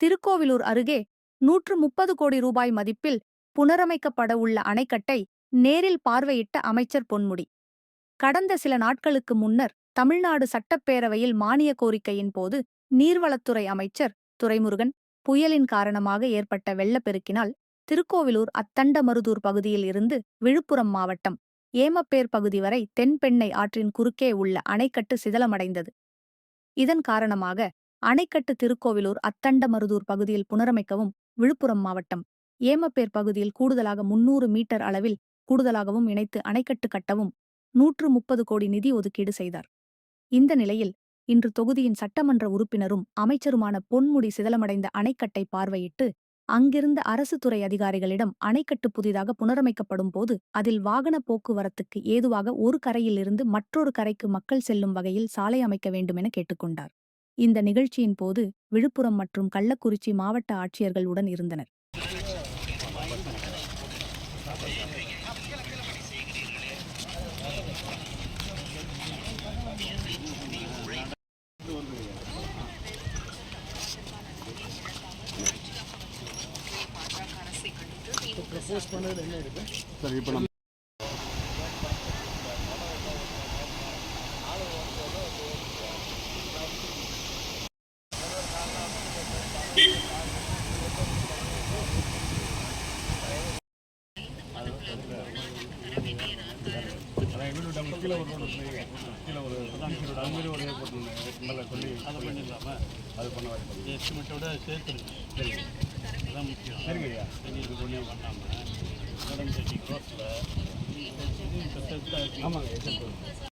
திருக்கோவிலூர் அருகே நூற்று முப்பது கோடி ரூபாய் மதிப்பில் புனரமைக்கப்பட உள்ள அணைக்கட்டை நேரில் பார்வையிட்ட அமைச்சர் பொன்முடி. கடந்த சில நாட்களுக்கு முன்னர் தமிழ்நாடு சட்டப்பேரவையில் மானிய கோரிக்கையின் போது நீர்வளத்துறை அமைச்சர் துரைமுருகன் புயலின் காரணமாக ஏற்பட்ட வெள்ளப்பெருக்கினால் திருக்கோவிலூர் அத்தண்டமருதூர் பகுதியில் இருந்து விழுப்புரம் மாவட்டம் ஏமப்பேர் பகுதி வரை தென்பெண்ணை ஆற்றின் குறுக்கே உள்ள அணைக்கட்டு சிதலமடைந்தது. இதன் காரணமாக அணைக்கட்டு திருக்கோவிலூர் அத்தண்டமருதூர் பகுதியில் புனரமைக்கவும் விழுப்புரம் மாவட்டம். ஏமப்பேர் பகுதியில் கூடுதலாக முன்னூறு மீட்டர் அளவில் கூடுதலாகவும் இணைத்து அணைக்கட்டு கட்டவும் நூற்று முப்பது கோடி நிதி ஒதுக்கீடு செய்தார். இந்த நிலையில் இன்று தொகுதியின் சட்டமன்ற உறுப்பினரும் அமைச்சருமான பொன்முடி சிதலமடைந்த அணைக்கட்டை பார்வையிட்டு அங்கிருந்த அரசு துறை அதிகாரிகளிடம் அணைக்கட்டு புதிதாக புனரமைக்கப்படும் போது அதில் வாகன போக்குவரத்துக்கு ஏதுவாக ஒரு கரையிலிருந்து மற்றொரு கரைக்கு மக்கள் செல்லும் வகையில் சாலை அமைக்க வேண்டுமென கேட்டுக்கொண்டார். இந்த நிகழ்ச்சியின் போது விழுப்புரம் மற்றும் கள்ளக்குறிச்சி மாவட்ட ஆட்சியர்கள் உடன் இருந்தனர். சரி இப்போ நம்ம கீழே ஒரு ரோடு கீழே ஒரு அதான் கீழே அது மாதிரி ஒரு ஏர்போர்ட் மேலே சொல்லி அதை பண்ணிடலாமா அது பண்ண வாய்ப்பு எஸ்டிமேட்டோட சேர்த்துருங்க சரி அதான் முக்கியம் சரிங்க ஐயா இது ஒன்றே பண்ணாமல் மேடம் தேர்ட்டி க்ரோஸில் ஆமாங்க எச்சரிக்கை